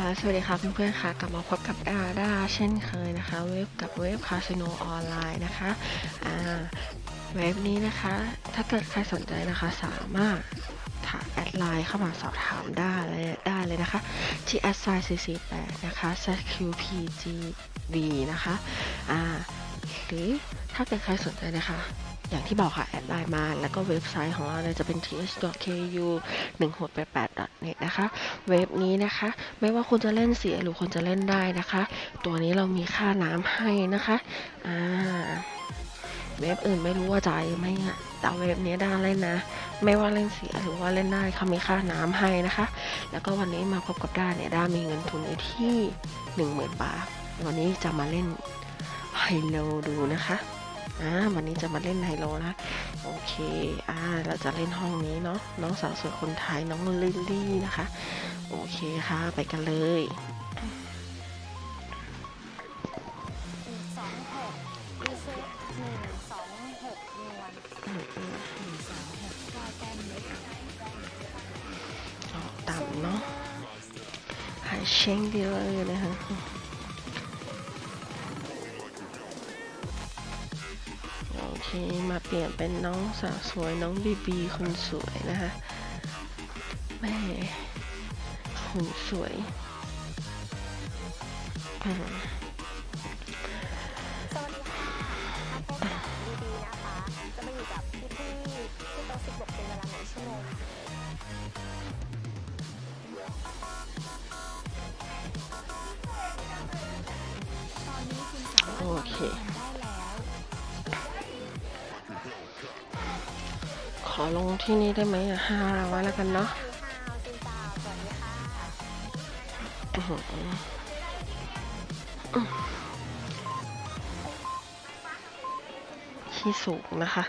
ค่ะ สวัสดีค่ะเพื่อนๆค่ะ กลับมาพบกับดาดาเช่นเคยนะคะ เว็บกับเว็บคาสิโนออนไลน์นะคะอ่าเว็บนี้นะคะ ถ้าเกิดใครสนใจนะคะ สามารถถามแอดไลน์เข้ามาสอบถามได้เลยได้เลยนะคะ ที่แอดไซน์448 นะคะ ZQPGV นะคะอ่าหรือถ้าเกิดใครสนใจนะคะ อย่างที่บอกค่ะ แอดไลน์มา แล้วก็เว็บไซต์ของเราเนี่ยจะเป็น th.ku 1688.net นะคะ เว็บนี้นะคะ ไม่ว่าคุณจะเล่นเสียหรือคุณจะเล่นได้นะคะ ตัวนี้เรามีค่าน้ำให้นะคะอ่าเว็บอื่นไม่รู้ว่าจ่ายไหมอะแต่เว็บนี้ได้เล่นนะ ไม่ว่าเล่นเสียหรือว่าเล่นได้เขามีค่าน้ำให้นะคะ แล้วก็วันนี้มาพบกับด้าเนี่ยด้ามีเงินทุนอยู่ที่ 10,000 บาท วันนี้จะมาเล่นไฮโลดูนะคะ อ่าวันนี้จะมาเล่นไฮโลนะโอเคอ่าเราจะเล่นห้องนี้เนาะน้องสาวสวยคนไทยน้องลิลลี่นะคะ โอเคค่ะ ไปกันเลยสองหกรีเซ็ตหนึ่งสองหกนวลหนึ่งสองหกเก้าแต้มเล็กต่ำเนาะหายเช้งดีเลยนะคะ โอเคมาเปลี่ยนเป็นน้องสาวสวยน้องบีบีคนสวยนะคะแม่หุ่นสวยสวัสดีค่ะพบกับดีๆนะคะ จะมาอยู่กับพี่พี่ๆที่โต๊ะสิบหกเป็นเวลาหนึ่งชั่วโมงค่ะตอนนี้คุณสามโอเค ขอลงที่นี่ได้ไหมอะห้าร้อยแล้วกันเนาะที่สูงนะคะ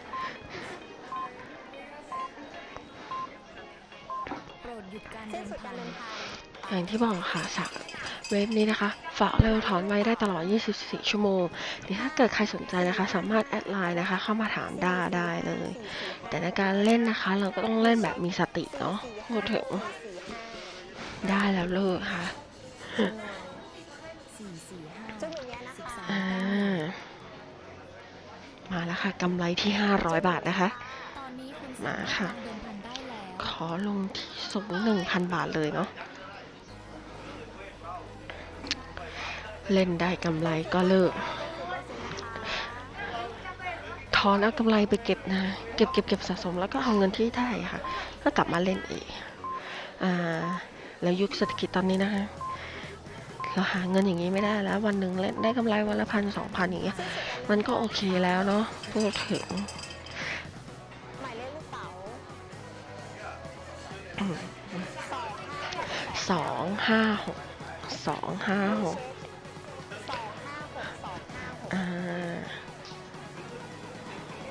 อย่างที่บอกค่ะสัก เว็บนี้นะคะ ฝากเร็วถอนไว้ได้ตลอด 24 ชั่วโมงหรือถ้าเกิดใครสนใจนะคะ สามารถแอดไลน์นะคะ เข้ามาถามได้ได้เลย แต่ในการเล่นนะคะ เราก็ต้องเล่นแบบมีสติเนาะพูดถึงได้แล้วเลิกค่ะมาแล้วค่ะกำไรที่ 500 บาทนะคะ มาค่ะ ขอลงที่สูง1,000 บาทเลยเนาะ เล่นได้กำไรก็เลิก ถอนเอากำไรไปเก็บนะ เก็บเก็บเก็บสะสมแล้วก็เอาเงินที่ได้ค่ะ ก็กลับมาเล่นอีก อ่า แล้วยุคเศรษฐกิจตอนนี้นะคะ เราหาเงินอย่างนี้ไม่ได้แล้ว วันหนึ่งเล่นได้กำไรวันละพันสองพันอย่างเงี้ย มันก็โอเคแล้วเนาะ พูดถึงหมายเลขลูกเต๋าอืมสองห้าหกสองห้าหก อ่า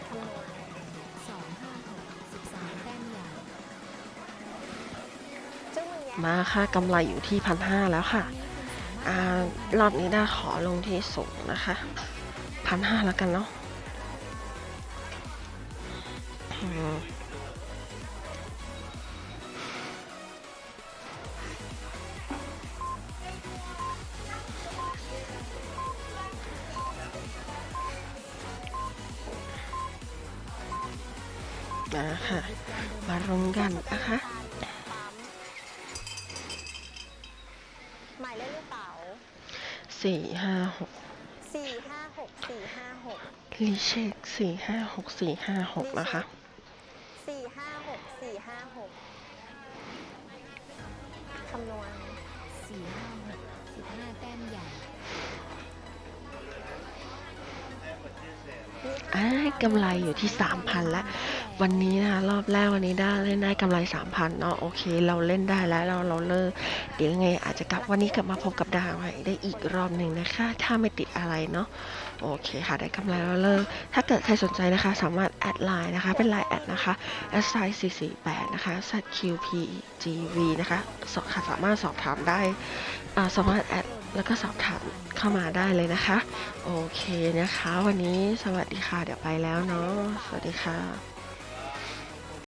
คำนวณสองห้าหกสิบสามแต้มใหญ่ซึ่งวันเนี้ยมาค่ะกำไรอยู่ที่พันห้าแล้วค่ะอ่ารอบนี้ได้ขอลงที่สูงนะคะพันห้าแล้วกันเนาะ มมาค่ะ มาลงกันนะคะหมายเลขลูกเต๋าสี่ห้าหกสี่ห้าหกสี่ห้าหกรีเช็คสี่ห้าหกสี่ห้าหกนะคะสี่ห้าหกสี่ห้าหกคำนวณสี่ห้าหกสิบห้าแต้มใหญ่อ่ากำไรอยู่ที่สามพันแล้ว วันนี้นะคะรอบแรกวันนี้ได้เล่นได้กำไรสามพันเนาะโอเค เราเล่นได้แล้วเราเราเลิกเดี๋ยวยังไงอาจจะกลับวันนี้กลับมาพบกับดาวใหม่ได้อีกรอบหนึ่งนะคะ ถ้าไม่ติดอะไรเนาะโอเคค่ะได้กำไรแล้วเลิกถ้าเกิดใครสนใจนะคะ สามารถแอดไลน์นะคะ เป็นไลน์แอดนะคะแอดไซน์448นะคะ ZQPGV นะคะสอบค่ะสามารถสอบถามได้อาสามารถแอดแล้วก็สอบถามเข้ามาได้เลยนะคะ โอเคนะคะ วันนี้สวัสดีค่ะ เดี๋ยวไปแล้วเนาะสวัสดีค่ะ